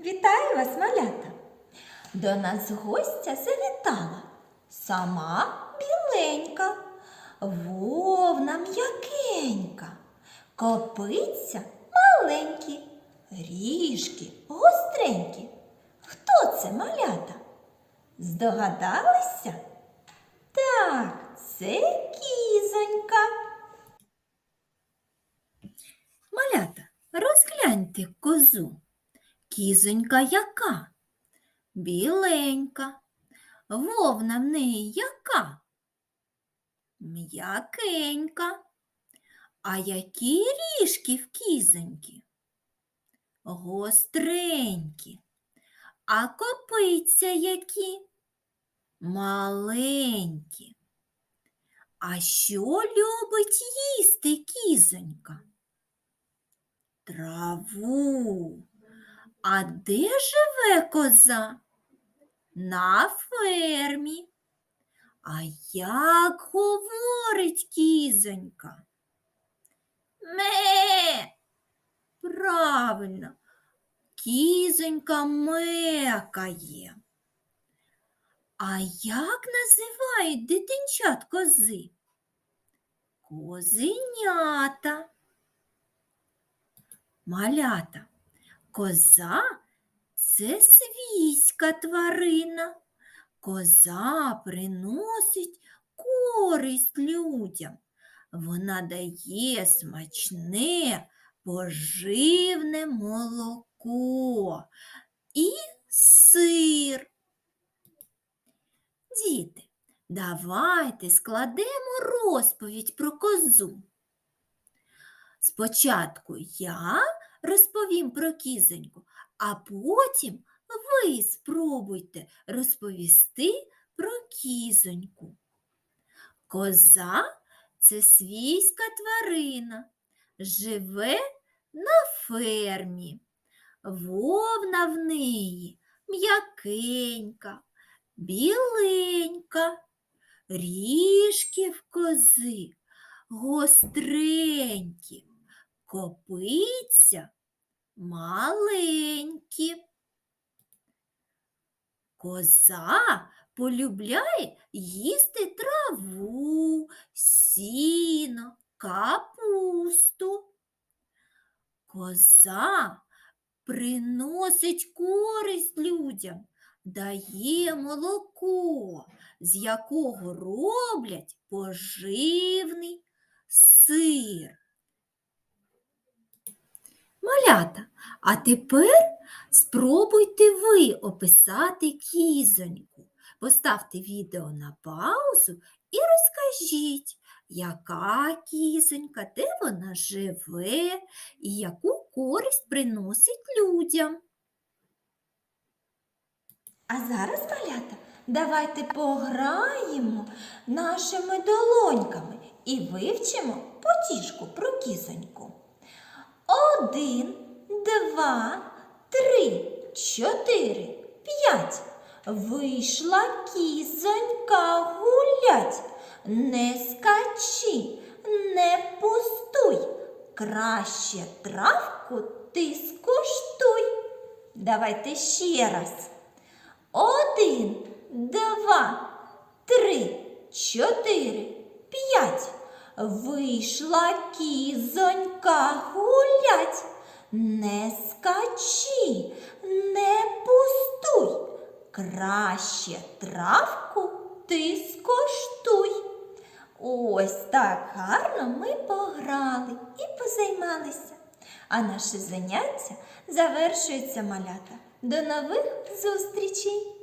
Вітаю вас, малята! До нас гостя завітала сама біленька, вовна м'якенька, копиця маленькі, ріжки гостренькі. Хто це малята? Здогадалися? Так, це кізонька. Малята, розгляньте козу. Кізонька яка? Біленька. Вовна в неї яка? М'якенька. А які ріжки в кізоньки? Гостренькі. А копиця які? Маленькі. А що любить їсти кізонька? Траву. А де живе коза? На фермі. А як говорить кізонька? Ме. Правильно, кізонька мекає. А як називають дитинчат кози? Козенята. Малята. Коза це свійська тварина. Коза приносить користь людям. Вона дає смачне, поживне молоко і сир. Діти, давайте складемо розповідь про козу. Спочатку я розповім про кізоньку, а потім ви спробуйте розповісти про кізоньку. Коза це свійська тварина, живе на фермі. Вовна в неї м'якенька, біленька, ріжки в кози гостренькі, копиця маленькі. Коза полюбляє їсти траву, сіно, капусту. Коза приносить користь людям, дає молоко, з якого роблять поживний сир. Малята, а тепер спробуйте ви описати кізоньку. Поставте відео на паузу і розкажіть, яка кізонька, де вона живе і яку користь приносить людям. А зараз, малята, давайте пограємо нашими долоньками і вивчимо потішку про кізоньку. Один, два, три, чотири, п'ять. Вийшла кізонька гулять. Не скачи, не пустуй. Краще травку ти скуштуй. Давайте ще раз. Один, два, три, чотири, п'ять. Вийшла кізонька гулять. Не скачи, не пустуй. Краще травку ти скоштуй. Ось так гарно ми пограли і позаймалися. А наше заняття завершується малята. До нових зустрічей!